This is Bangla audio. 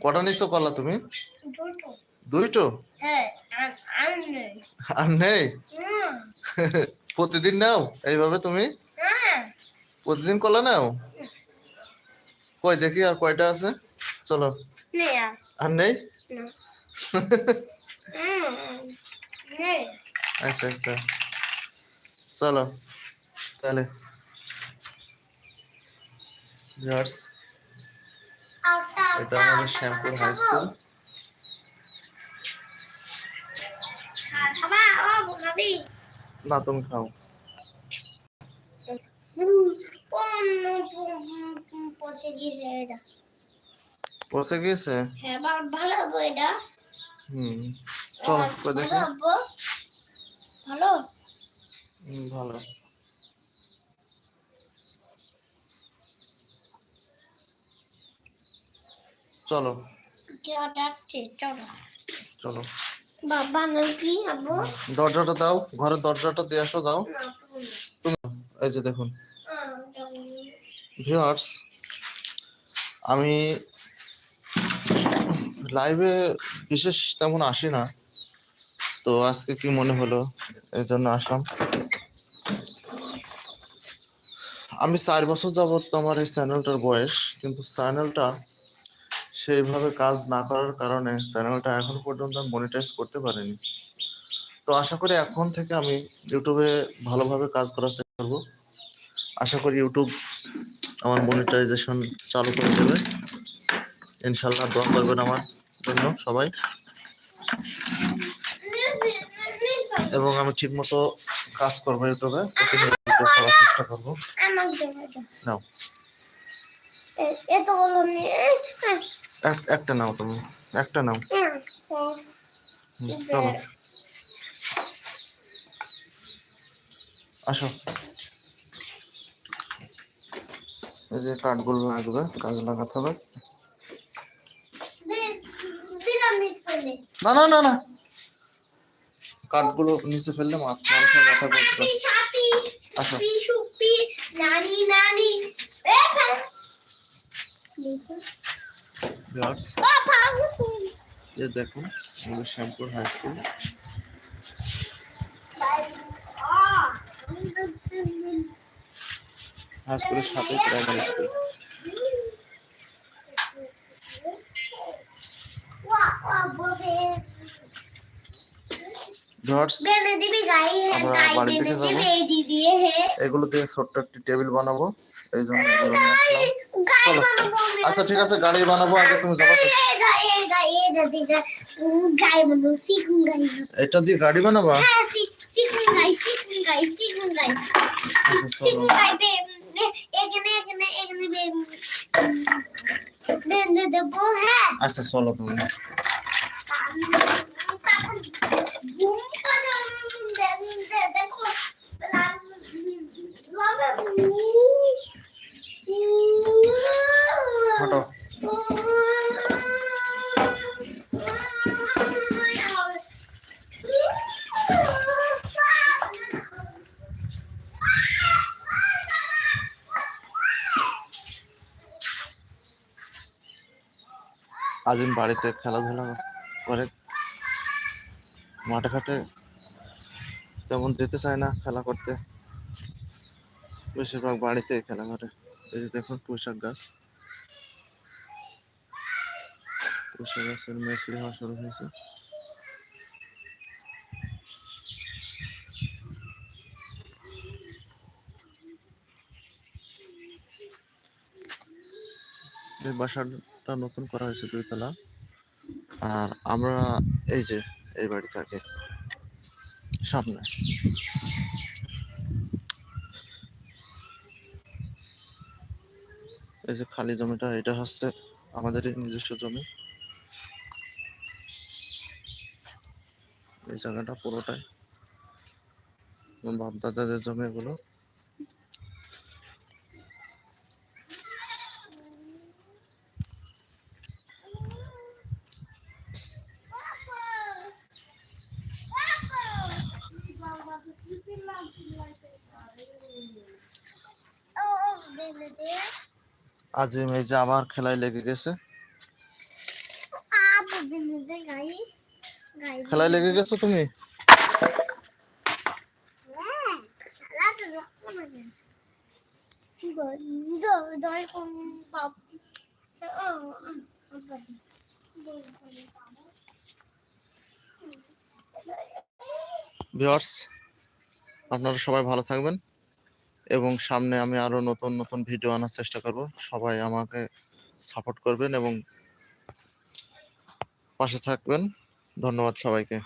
কটা নিছো কলা তুমি? দুইটো? হ্যাঁ আর নেই। প্রতিদিন নাও এইভাবে তুমি? হ্যাঁ। প্রতিদিন কলা নাও? কই দেখি আর কয়টা আছে? চলো। আর। নেই? আচ্ছা আচ্ছা। চলো তাহলে। ভিউয়ার্স এটা আমাদের শ্যামপুর হাই স্কুল না তুমি খাও। পচে গিয়েছে? হ্যাঁ ভালো এটা হুম চলো কই ভালো ভালো হুম, ভালো চলো। চলো। চলো। বাবা নাকি আবো দরজাটা দাও ঘরের দরজাটা দিয়ে আসো দাও। এই যে দেখুন। ভিউয়ার্স আমি লাইভে বিশেষ তেমন আসি না। তো আজকে কি মনে হলো? এই জন্য আসলাম। আমি চার বছর যাবত আমার এই চ্যানেলটার বয়স কিন্তু চ্যানেলটা সেইভাবে কাজ না করার কারণে চ্যানেলটা এখন পর্যন্ত আমি মনিটাইজ করতে পারিনি। তো আশা করি এখন থেকে আমি ইউটিউবে ভালোভাবে কাজ করার চেষ্টা করব। আশা করি ইউটিউব আমার মনিটাইজেশন চালু করে দেবে। ইনশাল্লাহ দোয়া করবেন আমার জন্য সবাই। এবং আমি ঠিক মতো কাজ করব ইউটিউবে। প্রতিনিয়ত করার চেষ্টা করব। নাও। এক- একটা নাও তুমি। একটা নাও। চলো। আসো। এই যে কাঠগুলো লাগবে, কাজ লাগাতে হবে। না না না না। কাঠগুলো নিচে ফেললে মানুষের মাথা পড়তে আসো। নানি নানি। ভিউয়ার্স এই দেখুন আমাদের শ্যামপুর হাই স্কুল হাই স্কুলের সাথে প্রাইমারি স্কুল এগুলো দিয়ে ছোট্ট একটি টেবিল বানাবো। এই জন্য চলো। বানাবো। আচ্ছা ঠিক আছে গাড়ি বানাবো আগে তুমি যাব তো। এই গাই এই গাই এই দাদি গাই গাই বানাবো সিকুন গাই বানাবো। এটা দিয়ে গাড়ি বানাবা হ্যাঁ সি- সিকুন গাই সিকুন গাই সিকুন গাই আচ্ছা চলো সিকুন গাই বে বে- এখানে এখানে এখানে বে বেঁধে দেবো হ্যাঁ আচ্ছা চলো তুমি বুম করে দে- দেখো হাঁটো আজিম বাড়িতে খেলাধুলা করে। মাঠে ঘাটে তেমন যেতে চায় না খেলা করতে। বেশিরভাগ বাড়িতে খেলা করে। এই যে দেখুন পুঁইশাক গাছ। পুঁইশাক গাছের মেসলি হওয়া শুরু হয়েছে। এই বাসাটা নতুন করা হয়েছে দুইতলা। আর আমরা এই যে, এই বাড়ি থাকে সামনে। এই যে খালি জমিটা, এটা হচ্ছে আমাদেরই নিজস্ব জমি। এই জায়গাটা পুরোটাই। বাপ দাদাদের জমি এগুলো। আজিম এই যে আবার খেলায় লেগে গেছে। খেলায় লেগে গেছো তুমি? হ্যাঁ ভিউয়ার্স আপনারা সবাই ভালো থাকবেন। এবং সামনে আমি আরও নতুন নতুন ভিডিও আনার চেষ্টা করব। সবাই আমাকে সাপোর্ট করবেন এবং পাশে থাকবেন। ধন্যবাদ সবাইকে।